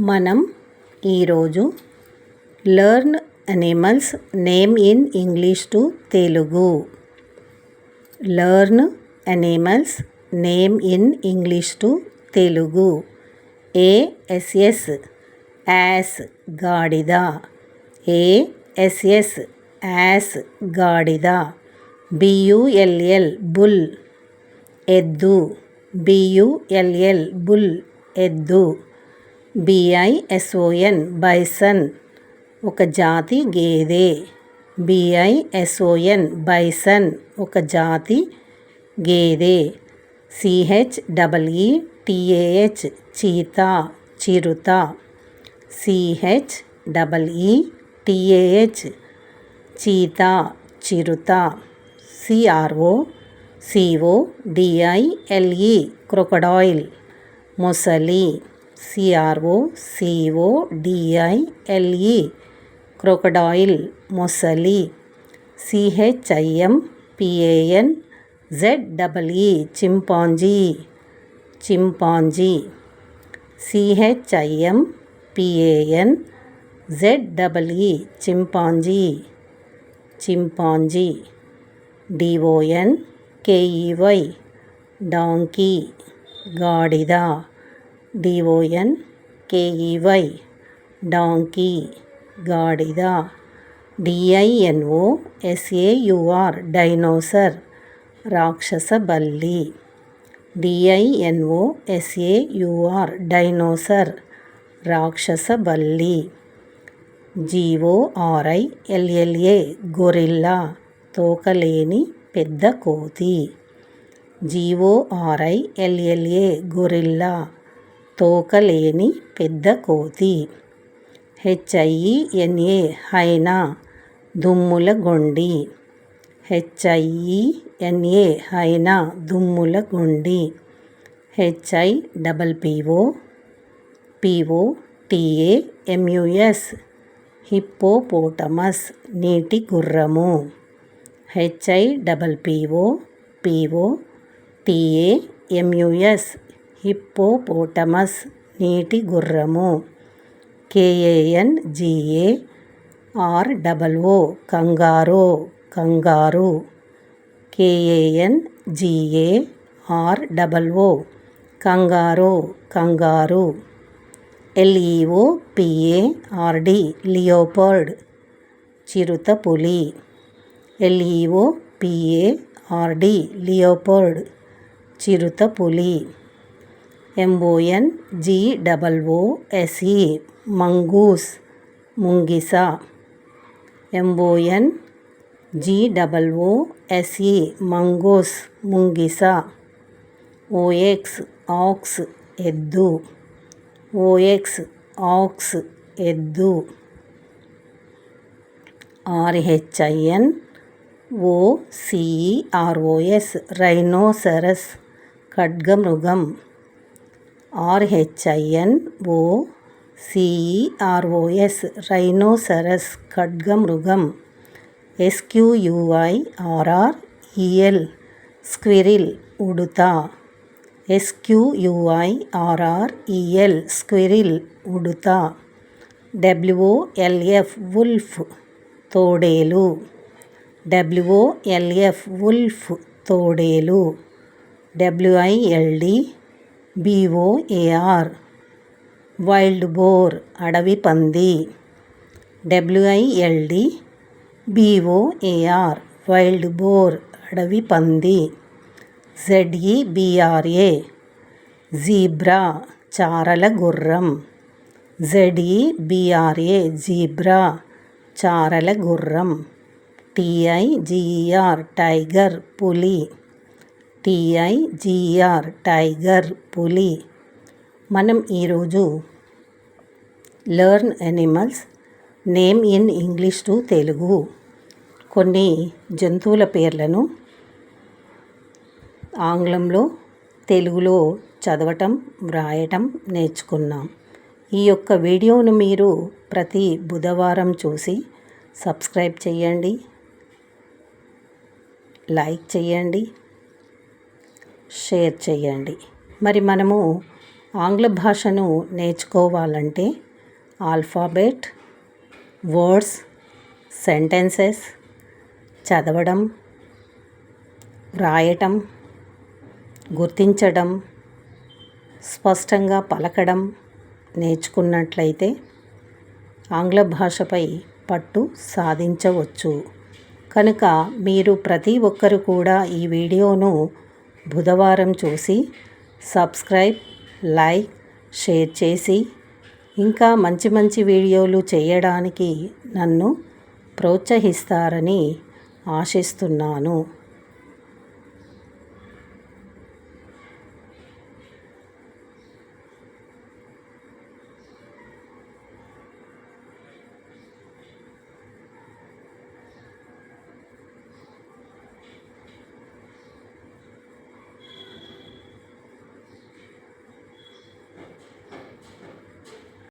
మనం ఈరోజు learn animals name in English to Telugu. Learn animals name in English to Telugu. A S S ass గాడిద. A S S ass గాడిద. B U L L bull ఎద్దు. బియుఎల్ఎల్ bull ఎద్దు. బిఐఎస్ఓఎన్ bison ఒక జాతి గేదె. బిఐఎస్ఓఎన్ బైసన్ ఒక జాతి గేదె. C H double E T A H cheetah Chirutha. C H double E T A H cheetah Chirutha. C R O C O D I L E crocodile మొసలి. CRO C O D I L E crocodile మొసలి C H I M P A N Z double E chimpanzee chimpanzee C H I M P A N Z double E chimpanzee chimpanzee D O N K E Y donkey గాడిద DON K E Y donkey గాడిద డిఐఎన్ఓ ఎస్ఏయుఆర్ dinosaur రాక్షస బల్లి డిఐఎన్ఓ ఎస్ఏయుఆర్ dinosaur రాక్షస బల్లి జీఓఆర్ఐ LLA gorilla తోకలేని పెద్ద కోతి జీఓఆర్ఐ LLA gorilla తోకలేని పెద్ద కోతి. H I N A hyena దుమ్ముల Gondi. H I E N A hyena దుమ్ముల Gondi. H I double P O P O T A M U S hippopotamus నీటి గుర్రము. H I double P O P O T A M U S hippopotamus నీటి గుర్రము. K A N G A R double O O kangaroo kangaroo. K A N G A R double O kangaroo kangaroo. L E O P A R D leopard చిరుత పులి L E O P A R D leopard చిరుత పులి M O N G double O S E mongoose முங்கிசா M O N G double O S E mongoose ಮುಂಗಿಸ O X ox ಎದ್ದು O X ox ಎದ್ದು R H I N O C E R O S rhinoceros ಖಡ್ಗಮೃಗಂ R H I N O C E R O S rhinoceros கட்கமிருகம் S Q U I R R E L squirrel உடுதா S Q U I R R E L squirrel உடுதா W O L F wolf தோடேலு W O L F wolf தோடேலு W I L D B O A R wild boar అడవి పంది. డబ్ల్యూఐఎల్డి బిఓఏఆర్ wild boar అడవి పంది. జెడ్ఈబిఆర్ఏ zebra చారల గుర్రం. జెడ్ఈబిఆర్ఏ zebra చారల గుర్రం. టిఐజిఆర్ tiger పులి. టిఐజిఆర్ tiger పులి. మనం ఈరోజు learn animals name in English to Telugu కొన్ని జంతువుల పేర్లను ఆంగ్లంలో తెలుగులో చదవటం వ్రాయటం నేర్చుకున్నాం. ఈ యొక్క వీడియోను మీరు ప్రతి బుధవారం చూసి సబ్స్క్రైబ్ చేయండి లైక్ చేయండి షేర్ చేయండి. మరి మనము ఆంగ్ల భాషను నేర్చుకోవాలంటే ఆల్ఫాబెట్ వర్డ్స్ సెంటెన్సెస్ చదవడం రాయటం గుర్తించడం స్పష్టంగా పలకడం నేర్చుకున్నట్లయితే ఆంగ్ల భాషపై పట్టు సాధించవచ్చు. కనుక మీరు ప్రతి ఒక్కరు కూడా ఈ వీడియోను బుధవారం చూసి సబ్స్క్రైబ్ లైక్ షేర్ చేసి ఇంకా మంచి మంచి వీడియోలు చేయడానికి నన్ను ప్రోత్సహిస్తారని ఆశిస్తున్నాను.